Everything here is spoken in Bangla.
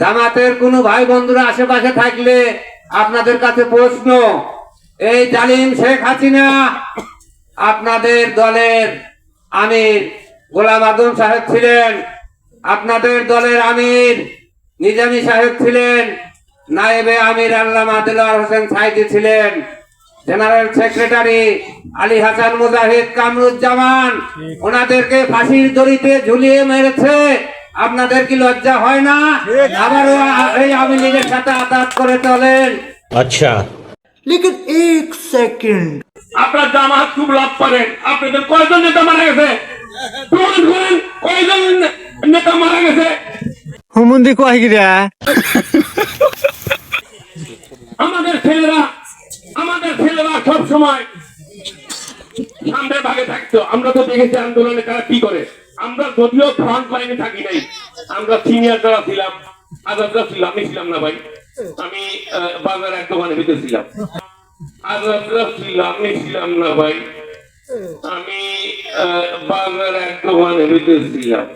জামাতের কোনো ভাই বন্ধুরা আশেপাশে থাকলে আপনাদের কাছে প্রশ্ন এই জালিম শেখ হাসিনা আপনাদের দলের আমির গোলাম আদম সাহেব ছিলেন আপনাদের দলের আমির নিজামী সাহেব ছিলেন নায়েবে আমির আল্লামা দিলওয়ার হোসেন সাইদি ছিলেন জেনারেল সেক্রেটারি আলী হাসান মুজাহিদ কামরুজ্জামান ওনাদেরকে ফাঁসির দড়িতে ঝুলিয়ে মেরেছে আপনাদের কি লজ্জা হয় না? আবারও এই আওয়ামী লীগের সাথে আদাত করে চলেন। আচ্ছা। লেকিন এক সেকেন্ড। আপনার জামা খুব লাভ করেন আপনাদের কয়জন নেতা মারা গেছে? কয়জন নেতা মারা গেছে? হুমুন্দি কহিরা আমাদের ছেলেরা আমাদের ছেলেরা সব সময় সামনের ভাগে থাকতো। আমরা তো দেখেছি আন্দোলনে তারা কি করে। আমরা যদিও ফ্রন্ট লাইনে থাকি নাই, আমরা সিনিয়র যারা ছিলাম, আজাদরা ছিলাম আমি ছিলাম না ভাই। আমি বাজার এক দোকানে ভিতরে ছিলাম। আজাদরা ছিলাম আমি ছিলাম না ভাই। আমি বাজার এক দোকানে ভিতরে ছিলাম।